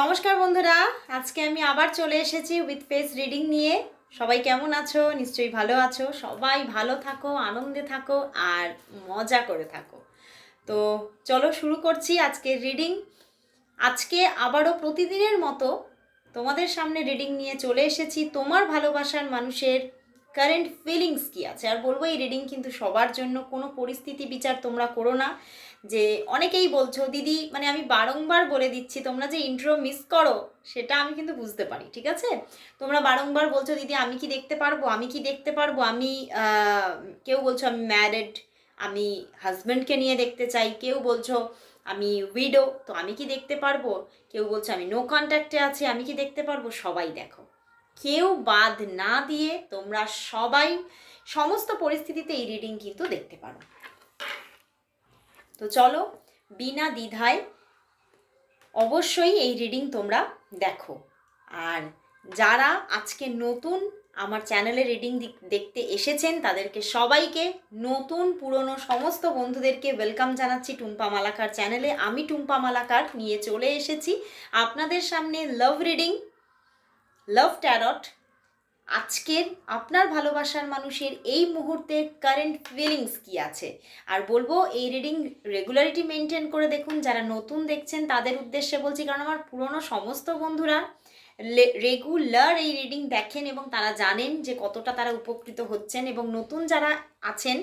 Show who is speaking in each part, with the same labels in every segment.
Speaker 1: নমস্কার বন্ধুরা, আজকে আমি আবার চলে এসেছি উইথ ফেস রিডিং নিয়ে। সবাই কেমন আছো? নিশ্চয়ই ভালো আছো। সবাই ভালো থাকো, আনন্দে থাকো আর মজা করে থাকো। তো চলো শুরু করছি আজকের রিডিং আজকে আবারও প্রতিদিনের মতো তোমাদের সামনে রিডিং নিয়ে চলে এসেছি। তোমার ভালোবাসার মানুষের কারেন্ট ফিলিংস কি আছে? আর বলব, এই রিডিং কিন্তু সবার জন্য কোনো পরিস্থিতি বিচার তোমরা করো না। যে অনেকেই বলছো, দিদি মানে আমি বারংবার বলে দিচ্ছি, তোমরা যে ইন্ট্রো মিস করো, সেটা আমি কিন্তু বুঝতে পারি, ঠিক আছে? তোমরা বারংবার বলছো, দিদি, আমি কি দেখতে পারব? আমি কি দেখতে পারব? আমি কেউ বলছো আমি ম্যারেড আমি হাজব্যান্ডকে নিয়ে দেখতে চাই, কেউ বলছো আমি উইডো তো আমি কি দেখতে পারব? কেউ বলছো আমি নো কন্ট্যাক্টে আছি, আমি কি দেখতে পারব? সবাই দেখো। কেউ বাদ না দিয়ে তোমরা সবাই সমস্ত পরিস্থিতিতে এই রিডিং কিন্তু দেখতে পারো। তো চলো, বিনা দ্বিধায় অবশ্যই এই রিডিং তোমরা দেখো। আর যারা আজকে নতুন আমার চ্যানেলে রিডিং দেখতে এসেছেন, তাদেরকে সবাইকে নতুন, পুরনো সমস্ত বন্ধুদেরকে ওয়েলকাম জানাচ্ছি টুম্পা মালাকার চ্যানেলে আমি টুম্পা মালাকার নিয়ে চলে এসেছি। আপনাদের সামনে লাভ রিডিং লাভ ট্যারট আজকের আপনার ভালোবাসার মানুষের এই মুহূর্তের কারেন্ট ফিলিংস কি আছে? আর বলব, এই রিডিং রেগুলারিটি মেনটেন করে দেখুন, যারা নতুন দেখছেন তাদের উদ্দেশ্যে বলছি, কারণ আমার পুরনো সমস্ত বন্ধুরা রেগুলার এই রিডিং দেখেন এবং তারা জানেন যে কতটা তারা উপকৃত হচ্ছেন এবং নতুন যারা আছেন,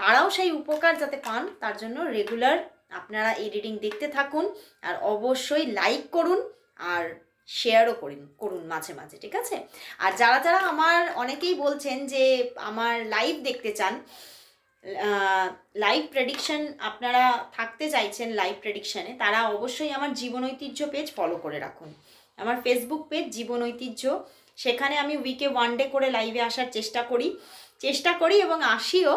Speaker 1: তারাও সেই উপকার যাতে পান, তার জন্য রেগুলার আপনারা এই রিডিং দেখতে থাকুন, আর অবশ্যই লাইক করুন, আর শেয়ারও করুন করুন মাঝে মাঝে, ঠিক আছে? আর যারা যারা আমার, অনেকেই বলছেন যে আমার লাইভ দেখতে চান লাইভ প্রেডিকশন আপনারা থাকতে চাইছেন লাইভ প্রেডিকশনে তারা অবশ্যই আমার জীবন ঐতিহ্য পেজ ফলো করে রাখুন। আমার ফেসবুক পেজ জীবন ঐতিহ্য, সেখানে আমি উইকে ওয়ান ডে করে লাইভে আসার চেষ্টা করি চেষ্টা করি এবং আসিও।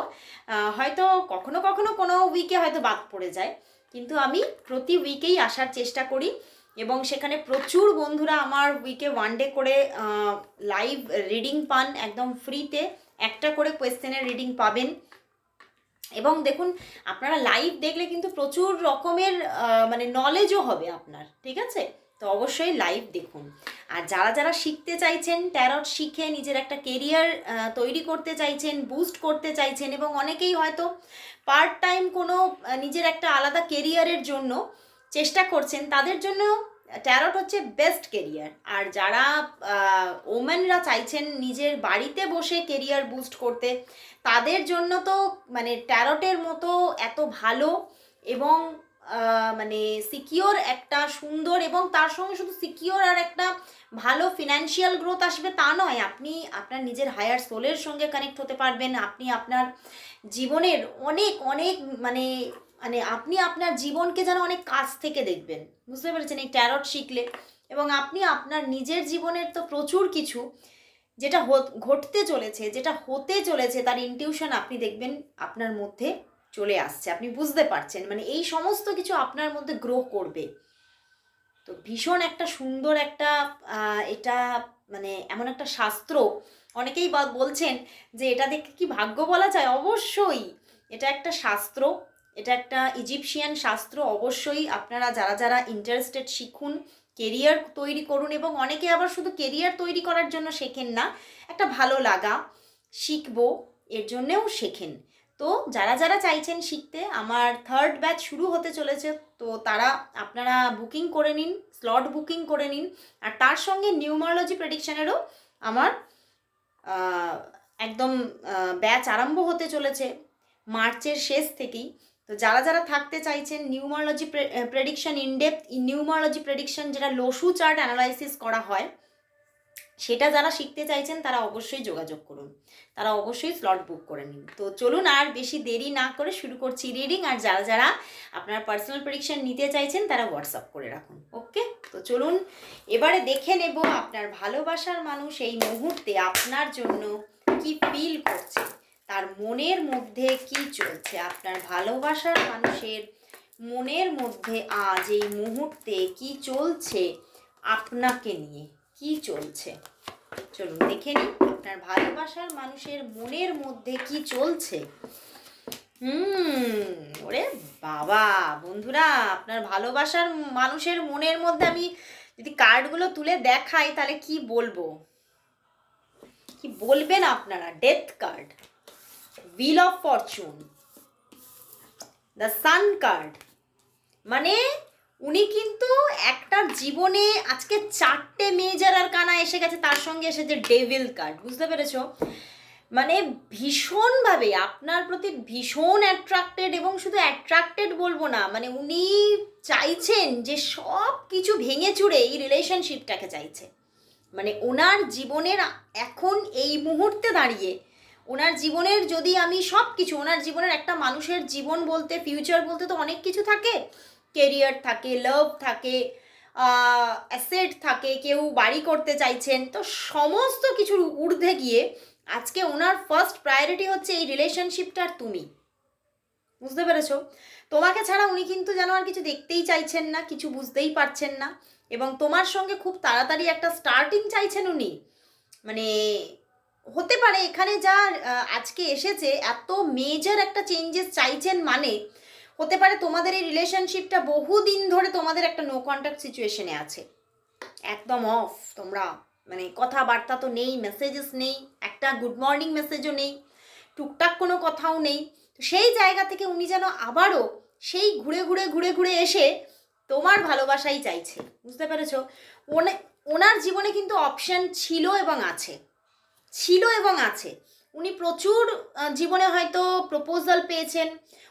Speaker 1: হয়তো কখনো কখনো কোনো উইকে হয়তো বাদ পড়ে যায়, কিন্তু আমি প্রতি উইকেই আসার চেষ্টা করি। এবং সেখানে প্রচুর বন্ধুরা আমার উইকে ওয়ান ডে করে লাইভ রিডিং পান, একদম ফ্রিতে একটা করে কোয়েশ্চেনের রিডিং পাবেন। এবং দেখুন, আপনারা লাইভ দেখলে কিন্তু প্রচুর রকমের মানে নলেজও হবে আপনার, ঠিক আছে? তো অবশ্যই লাইভ দেখুন। আর যারা যারা শিখতে চাইছেন ট্যারট শিখে নিজের একটা কেরিয়ার তৈরি করতে চাইছেন বুস্ট করতে চাইছেন এবং অনেকেই হয়তো পার্ট টাইম কোনো নিজের একটা আলাদা কেরিয়ারের জন্য চেষ্টা করছেন, তাদের জন্য ট্যারট হচ্ছে বেস্ট কেরিয়ার আর যারা ওমেনরা চাইছেন নিজের বাড়িতে বসে কেরিয়ার বুস্ট করতে, তাদের জন্য তো মানে ট্যারটের মতো এত ভালো এবং মানে সিকিওর একটা সুন্দর এবং তার সঙ্গে শুধু সিকিওর আর একটা ভালো ফিনান্সিয়াল গ্রোথ আসবে তা নয়, আপনি আপনার নিজের হায়ার সোলের সঙ্গে কানেক্ট হতে পারবেন, আপনি আপনার জীবনের অনেক অনেক মানে মানে আপনি আপনার জীবনকে যেন অনেক কাছ থেকে দেখবেন। বুঝতে পেরেছেন? এই ট্যারট শিখলে এবং আপনি আপনার নিজের জীবনের তো প্রচুর কিছু, যেটা ঘটতে চলেছে, যেটা হতে চলেছে, তার ইনটিউশন আপনি দেখবেন আপনার মধ্যে চলে আসছে। আপনি বুঝতে পারছেন? মানে এই সমস্ত কিছু আপনার মধ্যে গ্রো করবে। তো ভীষণ একটা সুন্দর একটা এটা মানে এমন একটা শাস্ত্র অনেকেই বলছেন যে এটা দেখে কি ভাগ্য বলা যায়? অবশ্যই। এটা একটা শাস্ত্র। এটা একটা ইজিপশিয়ান শাস্ত্র, অবশ্যই আপনারা যারা যারা ইন্টারেস্টেড শিখুন কেরিয়ার তৈরি করুন এবং অনেকে আবার শুধু কেরিয়ার তৈরি করার জন্য শেখেন না, একটা ভালো লাগা শিখব, এর জন্যেও শেখেন। তো যারা যারা চাইছেন শিখতে, আমার থার্ড ব্যাচ শুরু হতে চলেছে, তো তারা আপনারা বুকিং করে নিন স্লট বুকিং করে নিন, আর তার সঙ্গে নিউমারোলজি প্রেডিকশানেরও আমার একদম ব্যাচ আরম্ভ হতে চলেছে, মার্চের শেষ থেকেই। তো যারা যারা থাকতে চাইছেন numerology prediction in depth numerology prediction যেটা লসু চার্ট অ্যানালাইসিস করা হয়, সেটা যারা শিখতে চাইছেন তারা অবশ্যই যোগাযোগ করুন। তারা অবশ্যই স্লট বুক করে নিন। তো চলুন আর বেশি দেরি না করে শুরু করছি রিডিং আর যারা যারা আপনার পার্সোনাল প্রেডিকশন নিতে চাইছেন তারা হোয়াটসঅ্যাপ করে রাখুন। ওকে তো চলুন এবারে দেখে নেব আপনার ভালোবাসার মানুষ এই মুহূর্তে আপনার জন্য কি ফিল করছে। তার মনের মধ্যে কি চলছে? আপনার ভালোবাসার মানুষের মনের মধ্যে আজ এই মুহূর্তে কি চলছে আপনাকে নিয়ে? কি চলছে? চলুন দেখে নিন আপনার ভালোবাসার মানুষের মনের মধ্যে কি চলছে? হুম, ওরে বাবা! বন্ধুরা, আপনার ভালোবাসার মানুষের মনের মধ্যে আমি যদি কার্ডগুলো তুলে দেখাই, তাহলে কি বলব? কি বলবেন আপনারা? Death card. Wheel of fortune the sun card মানে উনি কিন্তু একটা জীবনে আজকে চারটে মেজর আর কানা এসে গেছে, তার সঙ্গে এসেছে ডেভিল কার্ড বুঝতে পেরেছ? মানে ভীষণভাবে আপনার প্রতি ভীষণ অ্যাট্রাক্টেড এবং শুধু অ্যাট্রাক্টেড বলব না মানে উনি চাইছেন যে সব কিছু ভেঙে চুড়ে এই রিলেশনশিপটাকে চাইছে। মানে ওনার জীবনের এখন এই মুহূর্তে দাঁড়িয়ে ওনার জীবনের যদি আমি সব কিছু ওনার জীবনের একটা মানুষের জীবন বলতে ফিউচার বলতে তো অনেক কিছু থাকে। কেরিয়ার থাকে লাভ থাকে অ্যাসেট থাকে, কেউ বাড়ি করতে চাইছেন, তো সমস্ত কিছুর ঊর্ধ্বে গিয়ে আজকে ওনার ফার্স্ট প্রায়োরিটি হচ্ছে এই রিলেশনশিপটার তুমি। বুঝতে পেরেছ? তোমাকে ছাড়া উনি কিন্তু যেন আর কিছু দেখতেই চাইছেন না, কিছু বুঝতেই পারছেন না। এবং তোমার সঙ্গে খুব তাড়াতাড়ি একটা স্টার্টিং চাইছেন উনি। মানে হতে পারে, এখানে যা আজকে এসেছে, এত মেজর একটা চেঞ্জেস চাইছেন মানে হতে পারে তোমাদের এই রিলেশনশিপটা বহুদিন ধরে তোমাদের একটা নো কন্ট্যাক্ট সিচুয়েশনে আছে। একদম অফ তোমরা মানে কথাবার্তা তো নেই মেসেজেস নেই, একটা গুড মর্নিং মেসেজও নেই, টুকটাক কোনো কথাও নেই। সেই জায়গা থেকে উনি যেন আবারও সেই ঘুরে ঘুরে ঘুরে ঘুরে এসে তোমার ভালোবাসাই চাইছে, বুঝতে পেরেছ? ওনে, ওনার জীবনে কিন্তু অপশন ছিল এবং আছে। ছিল এবং আছে। উনি প্রচুর জীবনে হয়তো প্রপোজাল পেয়েছেন।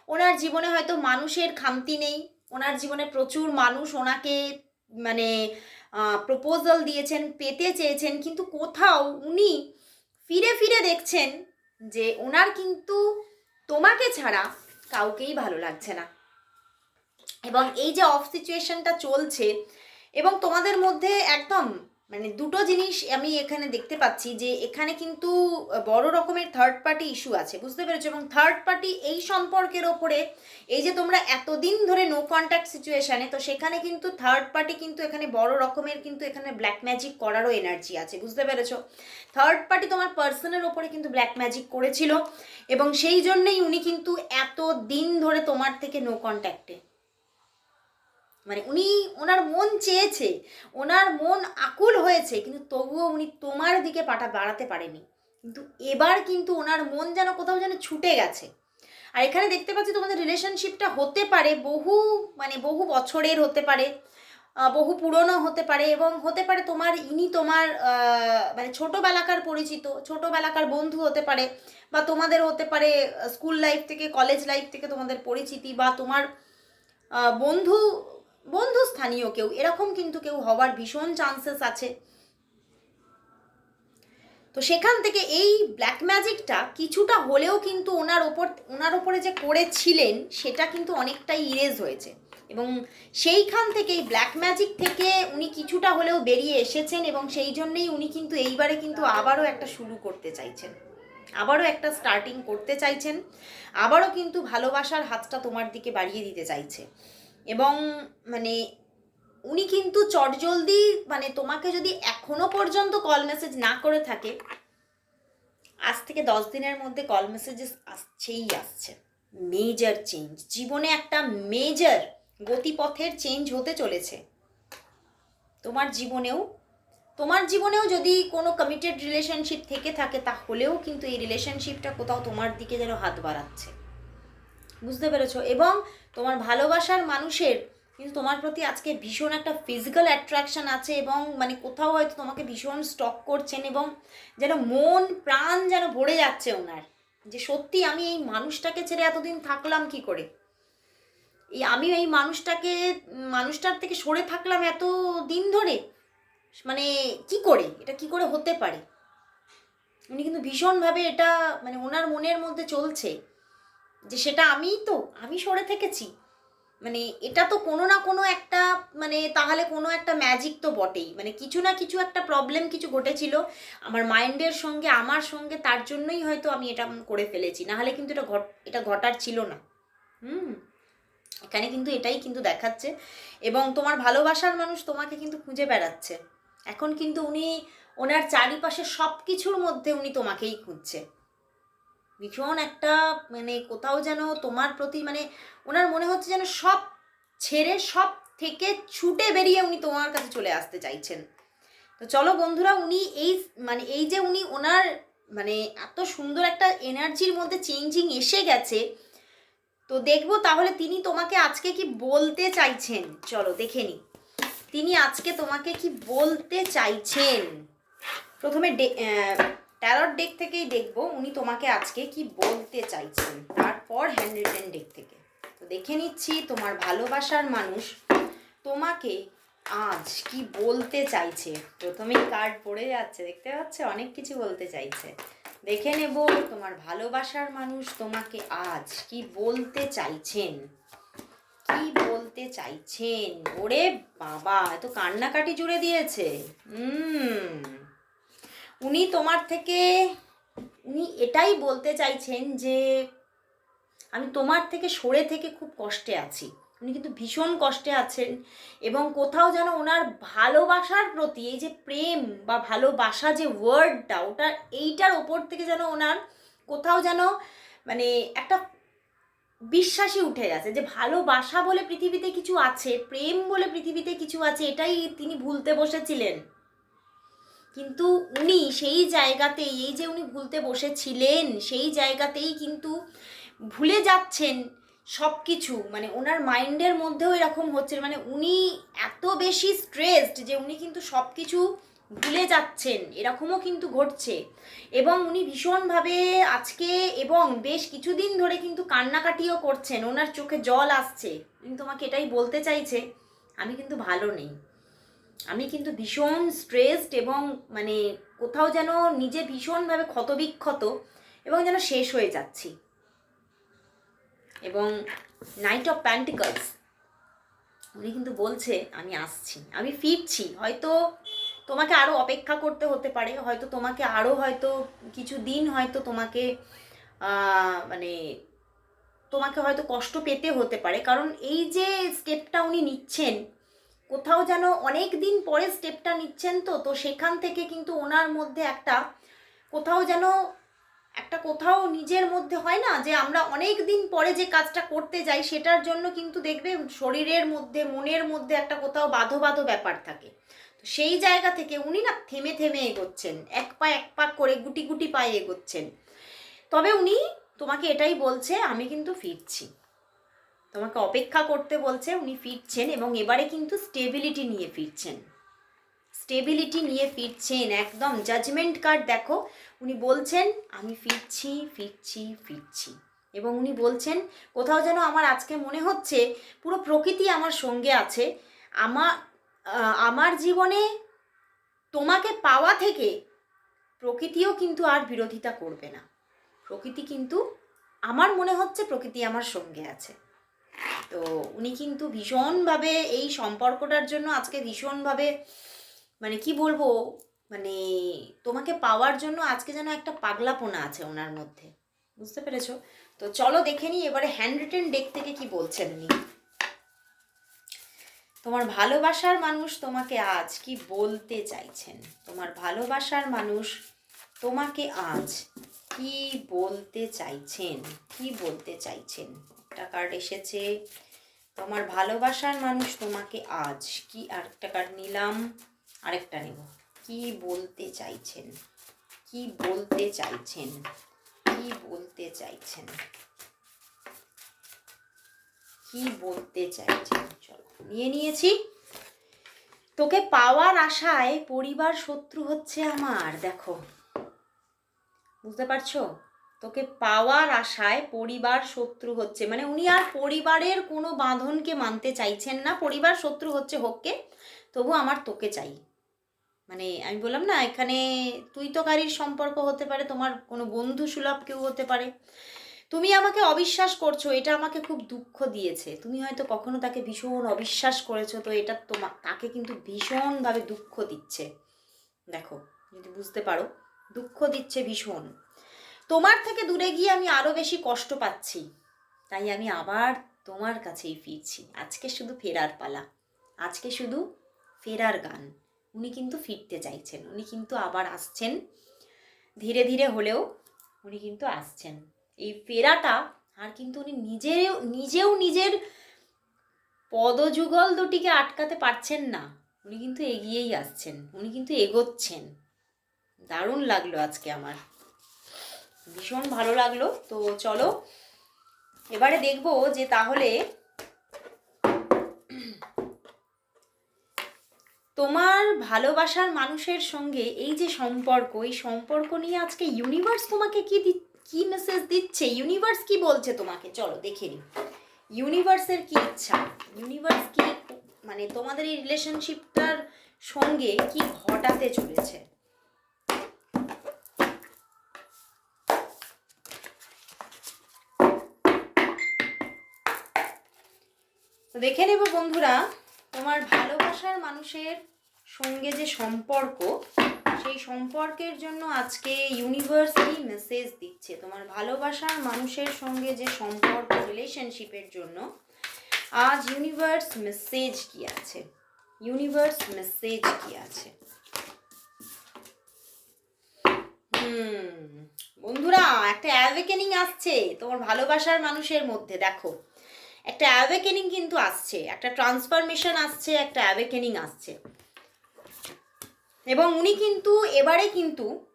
Speaker 1: ওনার জীবনে হয়তো মানুষের খামতি নেই। ওনার জীবনে প্রচুর মানুষ ওনাকে মানে প্রপোজাল দিয়েছেন, পেতে চেয়েছেন। কিন্তু কোথাও উনি ফিরে ফিরে দেখছেন যে ওনার কিন্তু তোমাকে ছাড়া কাউকেই ভালো লাগছে না। এবং এই যে অফ সিচুয়েশনটা চলছে এবং তোমাদের মধ্যে একদম মানে দুটো জিনিস আমি এখানে দেখতে পাচ্ছি যে এখানে কিন্তু বড় রকমের থার্ড পার্টি ইস্যু আছে, বুঝতে পেরেছ? এবং থার্ড পার্টি এই সম্পর্কের ওপরে এই যে তোমরা এতদিন ধরে নো কন্ট্যাক্ট সিচুয়েশানে তো সেখানে কিন্তু থার্ড পার্টি কিন্তু এখানে বড় রকমের কিন্তু এখানে ব্ল্যাক ম্যাজিক করারও এনার্জি আছে, বুঝতে পেরেছ? থার্ড পার্টি তোমার পার্সনের ওপরে কিন্তু ব্ল্যাক ম্যাজিক করেছিল, এবং সেই জন্যই উনি কিন্তু এত দিন ধরে তোমার থেকে নো কন্ট্যাক্টে মানে উনি, ওনার মন চেয়েছে, ওনার মন আকুল হয়েছে, কিন্তু তবুও উনি তোমার দিকে পাঠা বাড়াতে পারেনি। কিন্তু এবার কিন্তু ওনার মন যেন কোথাও যেন ছুটে গেছে। আর এখানে দেখতে পাচ্ছি তোমাদের রিলেশনশিপটা হতে পারে, বহু মানে বহু বছরের হতে পারে বহু পুরনো হতে পারে এবং হতে পারে তোমার, ইনি তোমার মানে ছোটোবেলাকার পরিচিত, ছোটোবেলাকার বন্ধু হতে পারে বা তোমাদের হতে পারে স্কুল লাইফ থেকে কলেজ লাইফ থেকে তোমাদের পরিচিতি বা তোমার বন্ধু বন্ধু স্থানীয় কেউ, এরকম কিন্তু কেউ হওয়ার ভীষণ চান্সেস আছে। তো সেখান থেকে এই ব্ল্যাক ম্যাজিকটা কিছুটা হলেও কিন্তু ওনার ওপর, ওনার ওপরে যে করেছিলেন, সেটা কিন্তু অনেকটাই ইরেজ হয়েছে। এবং সেইখান থেকে এই ব্ল্যাক ম্যাজিক থেকে উনি কিছুটা হলেও বেরিয়ে এসেছেন এবং সেই জন্যেই উনি কিন্তু এইবারে কিন্তু আবারও একটা শুরু করতে চাইছেন। আবারও একটা স্টার্টিং করতে চাইছেন। আবারও কিন্তু ভালোবাসার হাতটা তোমার দিকে বাড়িয়ে দিতে চাইছে। এবং মানে উনি কিন্তু চটজলদি মানে তোমাকে যদি এখনও পর্যন্ত কল মেসেজ না করে থাকে, আজ থেকে দশ দিনের মধ্যে কল মেসেজেস আসছেই আসছে। মেজর চেঞ্জ জীবনে একটা মেজর গতিপথের চেঞ্জ হতে চলেছে। তোমার জীবনেও তোমার জীবনেও যদি কোনো কমিটেড রিলেশনশিপ থেকে থাকে, তাহলেও কিন্তু এই রিলেশনশিপটা কোথাও তোমার দিকে যেন হাত বাড়াচ্ছে। বুঝতে পেরেছ? এবং তোমার ভালোবাসার মানুষের, কিন্তু তোমার প্রতি আজকে ভীষণ একটা ফিজিক্যাল অ্যাট্রাকশন আছে এবং মানে কোথাও হয়তো তোমাকে ভীষণ স্টক করছেন এবং যেন মন, প্রাণ যেন ভরে যাচ্ছে ওনার। যে সত্যি আমি এই মানুষটাকে ছেড়ে এতদিন থাকলাম কি করে? এই আমি এই মানুষটাকে, মানুষটার থেকে সরে থাকলাম এত দিন ধরে মানে কি করে? এটা কি করে হতে পারে? উনি কিন্তু ভীষণভাবে এটা মানে ওনার মনের মধ্যে চলছে। যে সেটা আমিই তো, আমি সরে থেকেছি। মানে এটা তো কোনো না কোনো একটা মানে তাহলে কোনো একটা ম্যাজিক তো বটেই। মানে কিছু না কিছু একটা প্রবলেম কিছু ঘটেছিল। আমার মাইন্ডের সঙ্গে, আমার সঙ্গে, তার জন্যই হয়তো আমি এটা করে ফেলেছি। না হলে কিন্তু এটা ঘট, এটা ঘটার ছিল না। হুম? এখানে কিন্তু এটাই কিন্তু দেখাচ্ছে। এবং তোমার ভালোবাসার মানুষ তোমাকে কিন্তু খুঁজে বেড়াচ্ছে। এখন কিন্তু উনি, ওনার চারিপাশে সব কিছুর মধ্যে উনি তোমাকেই খুঁজছে। ভীষণ একটা মানে কোথাও যেন তোমার প্রতি মানে ওনার মনে হচ্ছে যেন সব ছেড়ে, সব থেকে ছুটে বেরিয়ে উনি তোমার কাছে চলে আসতে চাইছেন। তো চলো বন্ধুরা, উনি এই মানে এই যে উনি ওনার মানে এত সুন্দর একটা এনার্জির মধ্যে চেঞ্জিং এসে গেছে, তো দেখব তাহলে তিনি তোমাকে আজকে কি বলতে চাইছেন? চলো দেখে নি। তিনি আজকে তোমাকে কি বলতে চাইছেন? প্রথমে ট্যারট ডেক থেকেই দেখব উনি তোমাকে আজকে কি বলতে চাইছেন। তারপর হ্যান্ড রিটেন ডেক থেকে। তো দেখে নিচ্ছি, তোমার ভালোবাসার মানুষ তোমাকে আজ কি বলতে চাইছে। প্রথমেই কার্ড পড়ে যাচ্ছে, দেখতে পাচ্ছ? অনেক কিছু বলতে চাইছে। দেখে নেব, তোমার ভালোবাসার মানুষ তোমাকে আজ কি বলতে চাইছেন? কি বলতে চাইছেন? ওরে বাবা, এত কান্নাকাটি জুড়ে দিয়েছে। হুম। উনি তোমার থেকে, উনি এটাই বলতে চাইছেন যে, আমি তোমার থেকে সরে থেকে খুব কষ্টে আছি। উনি কিন্তু ভীষণ কষ্টে আছেন এবং কোথাও যেন ওনার ভালোবাসার প্রতি এই যে প্রেম বা ভালোবাসা যে ওয়ার্ডটা ওটা এইটার ওপর থেকে যেন ওনার কোথাও যেন মানে একটা বিশ্বাসই উঠে গেছে যে ভালোবাসা বলে পৃথিবীতে কিছু আছে, প্রেম বলে পৃথিবীতে কিছু আছে, এটাই তিনি ভুলতে বসেছিলেন। কিন্তু উনি সেই জায়গাতেই, এই যে উনি ভুলতে বসেছিলেন, সেই জায়গাতেই কিন্তু ভুলে যাচ্ছেন সব কিছু মানে ওনার মাইন্ডের মধ্যেও এরকম হচ্ছে মানে উনি এত বেশি স্ট্রেসড যে উনি কিন্তু সব কিছু ভুলে যাচ্ছেন। এরকমও কিন্তু ঘটছে। এবং উনি ভীষণভাবে আজকে এবং বেশ কিছুদিন ধরে কিন্তু কান্নাকাটিও করছেন। ওনার চোখে জল আসছে। উনি তোমাকে এটাই বলতে চাইছে, আমি কিন্তু ভালো নেই। আমি কিন্তু ভীষণ স্ট্রেসড এবং মানে কোথাও যেন নিজে ভীষণভাবে ক্ষতবিক্ষত এবং যেন শেষ হয়ে যাচ্ছি। এবং নাইট অফ প্যান্টিকলস উনি কিন্তু বলছে, আমি আসছি, আমি ফিরছি। হয়তো তোমাকে আরও অপেক্ষা করতে হতে পারে, হয়তো তোমাকে আরও হয়তো কিছু দিন হয়তো তোমাকে মানে তোমাকে হয়তো কষ্ট পেতে হতে পারে। কারণ এই যে স্টেপটা উনি নিচ্ছেন কোথাও যেন অনেক দিন পরে স্টেপটা নিচ্ছেন তো তো সেখান থেকে কিন্তু ওনার মধ্যে একটা কোথাও যেন, একটা কোথাও নিজের মধ্যে হয় না যে আমরা অনেক দিন পরে যে কাজটা করতে যাই সেটার জন্য কিন্তু দেখবে শরীরের মধ্যে, মনের মধ্যে একটা কোথাও বাধো বাধো ব্যাপার থাকে। তো সেই জায়গা থেকে উনি না থেমে থেমে এগোচ্ছেন, এক পা এক পা করে গুটি গুটি পায়ে এগোচ্ছেন। তবে উনি তোমাকে এটাই বলছে, আমি কিন্তু ফিরছি। তোমাকে অপেক্ষা করতে বলছে, উনি ফিরছেন এবং এবারে কিন্তু স্টেবিলিটি নিয়ে ফিরছেন। স্টেবিলিটি নিয়ে ফিরছেন, একদম জাজমেন্ট কার্ড দেখো, উনি বলছেন, আমি ফিরছি ফিরছি ফিরছি। এবং উনি বলছেন, কোথাও যেন আমার আজকে মনে হচ্ছে, পুরো প্রকৃতি আমার সঙ্গে আছে। আমার আমার জীবনে তোমাকে পাওয়া থেকে প্রকৃতিও কিন্তু আর বিরোধিতা করবে না। প্রকৃতি কিন্তু, আমার মনে হচ্ছে প্রকৃতি আমার সঙ্গে আছে। তো উনি কিন্তু ভীষণভাবে এই সম্পর্কটার জন্য আজকে ভীষণভাবে মানে কি বলব মানে তোমাকে পাওয়ার জন্য আজকে যেন একটা পাগলাপোনা আছে ওনার মধ্যে। বুঝতে পেরেছ? তো চলো দেখে নিই এবারে হ্যান্ড রিটেন ডেক থেকে কি বলছেন উনি। তোমার ভালোবাসার মানুষ তোমাকে আজ কি বলতে চাইছেন? তোমার ভালোবাসার মানুষ তোমাকে আজ কি বলতে চাইছেন? কি বলতে চাইছেন? একটা কার্ড এসেছে। তোমার ভালোবাসার মানুষ তোমাকে আজ। কি আরেকটা কার্ড নিলাম? আরেকটা নেব। কি বলতে চাইছেন? কি বলতে চাইছেন? কি বলতে চাইছেন? কি বলতে চাইছেন? চলো, নিয়ে নিয়েছি। তোকে পাওয়ার আশায় পরিবার শত্রু হচ্ছে আমার। দেখো, বুঝতে পারছ? তোকে পাওয়ার আশায় পরিবার শত্রু হচ্ছে। মানে উনি আর পরিবারের কোনো বাঁধনকে মানতে চাইছেন না। পরিবার শত্রু হচ্ছে হোককে, তবু আমার তোকে চাই। মানে আমি বললাম না, এখানে তুই তো কারির সম্পর্ক হতে পারে, তোমার কোনো বন্ধু সুলভ কেউ হতে পারে। তুমি আমাকে অবিশ্বাস করছ, এটা আমাকে খুব দুঃখ দিয়েছে। তুমি হয়তো কখনো তাকে ভীষণ অবিশ্বাস করেছ, তো এটা তোমা, তাকে কিন্তু ভীষণভাবে দুঃখ দিচ্ছে। দেখো, যদি বুঝতে পারো, দুঃখ দিচ্ছে ভীষণ। তোমার থেকে দূরে গিয়ে আমি আরও বেশি কষ্ট পাচ্ছি। তাই আমি আবার তোমার কাছেই ফিরছি। আজকে শুধু ফেরার পালা। আজকে শুধু ফেরার গান। উনি কিন্তু ফিরতে চাইছেন। উনি কিন্তু আবার আসছেন। ধীরে ধীরে হলেও উনি কিন্তু আসছেন। এই ফেরাটা আর কিন্তু উনি নিজেও নিজেও নিজের পদযুগল দুটিকে আটকাতে পারছেন না। উনি কিন্তু এগিয়েই আসছেন। উনি কিন্তু এগোচ্ছেন। দারুণ লাগল আজকে আমার। ভীষণ ভালো লাগল। তো চলো, এবারে দেখব যে তাহলে তোমার ভালোবাসার মানুষের সঙ্গে এই যে সম্পর্ক, এই সম্পর্ক নিয়ে আজকে ইউনিভার্স তোমাকে কি কি মেসেজ দিচ্ছে? ইউনিভার্স কি বলছে তোমাকে? চলো দেখে নি ইউনিভার্সের কি ইচ্ছা? ইউনিভার্স কি মানে তোমাদের এই রিলেশনশিপটার সঙ্গে কি ঘটাতে চলেছে? তো দেখে নেব বন্ধুরা, তোমার ভালোবাসার মানুষের সঙ্গে যে সম্পর্ক, সেই সম্পর্কের জন্য আজকে ইউনিভার্স মেসেজ দিচ্ছে। তোমার ভালোবাসার মানুষের সঙ্গে যে সম্পর্ক রিলেশনশিপের জন্য আজ ইউনিভার্স মেসেজ কি আছে? ইউনিভার্স মেসেজ কি আছে? হুম, বন্ধুরা, একটা অ্যাওয়েকেনিং আসছে তোমার ভালোবাসার মানুষের মধ্যে, দেখো। একটা অ্যাওয়েকেনিং কিন্তু আসছে, একটা ট্রান্সফরমেশন আসছে, একটা অ্যাওয়েকেনিং আসছে। এবং উনি কিন্তু, এবারে কিন্তু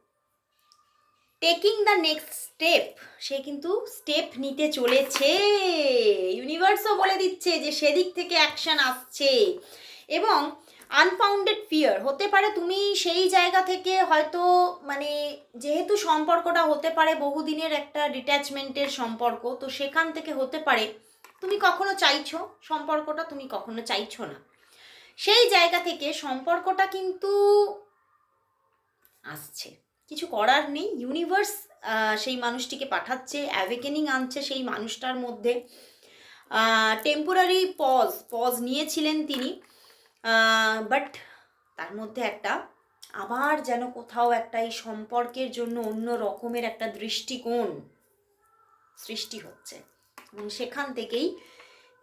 Speaker 1: টেকিং দ্য নেক্সট স্টেপ সে কিন্তু স্টেপ নিতে চলেছে। ইউনিভার্সও বলে দিচ্ছে যে সেদিক থেকে অ্যাকশন আসছে। এবং আনফাউন্ডেড ফিয়ার হতে পারে তুমি সেই জায়গা থেকে হয়তো মানে যেহেতু সম্পর্কটা হতে পারে বহুদিনের একটা ডিট্যাচমেন্টের সম্পর্ক, তো সেখান থেকে হতে পারে তুমি কখনো চাইছো, সম্পর্কটা তুমি কখনো চাইছো না। সেই জায়গা থেকে সম্পর্কটা কিন্তু আসছে। কিছু করার নেই। ইউনিভার্স সেই মানুষটিকে পাঠাচ্ছে অ্যাভেকেনিং আনছে সেই মানুষটার মধ্যে। টেম্পোরারি পজ পজ নিয়েছিলেন তিনি। বাট তার মধ্যে একটা আবার যেন কোথাও একটা এই সম্পর্কের জন্য অন্য রকমের একটা দৃষ্টিকোণ সৃষ্টি হচ্ছে। এবং সেখান থেকেই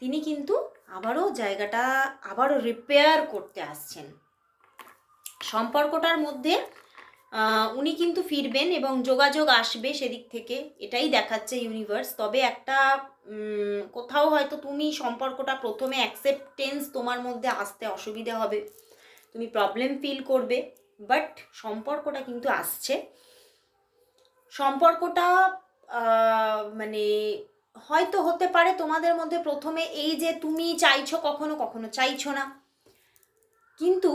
Speaker 1: তিনি কিন্তু আবারও জায়গাটা আবারও রিপেয়ার করতে আসছেন। সম্পর্কটার মধ্যে উনি কিন্তু ফিরবেন এবং যোগাযোগ আসবে সেদিক থেকে, এটাই দেখাচ্ছে ইউনিভার্স তবে একটা কোথাও হয়তো তুমি সম্পর্কটা প্রথমে অ্যাকসেপ্টেন্স তোমার মধ্যে আসতে অসুবিধা হবে, তুমি প্রবলেম ফিল করবে বাট সম্পর্কটা কিন্তু আসছে। সম্পর্কটা মানে হয়তো হতে পারে তোমাদের মধ্যে প্রথমে এই যে তুমি চাইছো কখনো কখনো চাইছো না। কিন্তু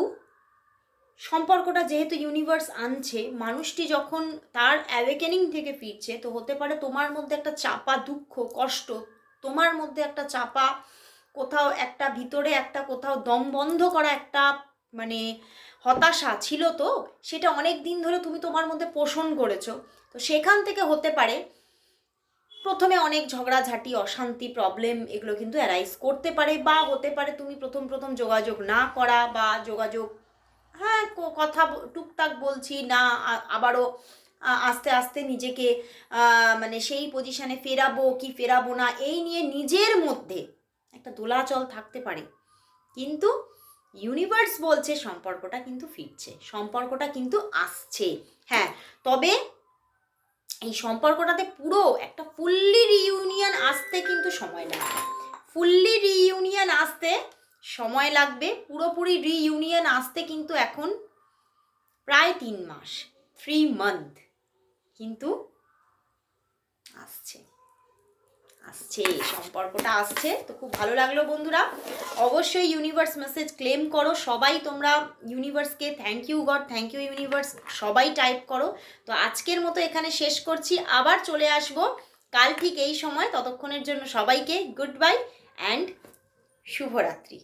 Speaker 1: সম্পর্কটা যেহেতু ইউনিভার্স আনছে, মানুষটি যখন তার অ্যাওয়েকেনিং থেকে ফিরছে, তো হতে পারে তোমার মধ্যে একটা চাপা দুঃখ, কষ্ট, তোমার মধ্যে একটা চাপা কোথাও একটা ভিতরে একটা কোথাও দম বন্ধ করা একটা মানে হতাশা ছিল তো, সেটা অনেক দিন ধরে তুমি তোমার মধ্যে পোষণ করেছ। তো সেখান থেকে হতে পারে প্রথমে অনেক ঝগড়াঝাটি, অশান্তি প্রবলেম এগুলো কিন্তু অ্যারাইজ করতে পারে বা হতে পারে তুমি প্রথম প্রথম যোগাযোগ না করা বা যোগাযোগ হ্যাঁ কথা টুকটাক বলছি না আবারও আস্তে আস্তে নিজেকে মানে সেই পজিশনে ফেরাবো কি ফেরাবো না, এই নিয়ে নিজের মধ্যে একটা দোলাচল থাকতে পারে। কিন্তু ইউনিভার্স বলছে সম্পর্কটা কিন্তু ফিরছে, সম্পর্কটা কিন্তু আসছে। হ্যাঁ তবে এই সম্পর্কটাতে পুরো একটা ফুল্লি রিইউনিয়ন আসতে কিন্তু সময় লাগবে। ফুল্লি রিইউনিয়ন আসতে সময় লাগবে, পুরোপুরি রিইউনিয়ন আসতে কিন্তু এখন প্রায় তিন মাস থ্রি মান্থ কিন্তু আসছে। আসছে সম্পর্কটা আসছে। তো খুব ভালো লাগল বন্ধুরা। অবশ্যই ইউনিভার্স মেসেজ ক্লেম করো। সবাই তোমরা ইউনিভার্সকে thank you god thank you universe সবাই টাইপ করো। তো আজকের মতো এখানে শেষ করছি। আবার চলে আসব কাল ঠিক এই সময়। ততক্ষণের জন্য সবাইকে গুড বাই অ্যান্ড শুভরাত্রি।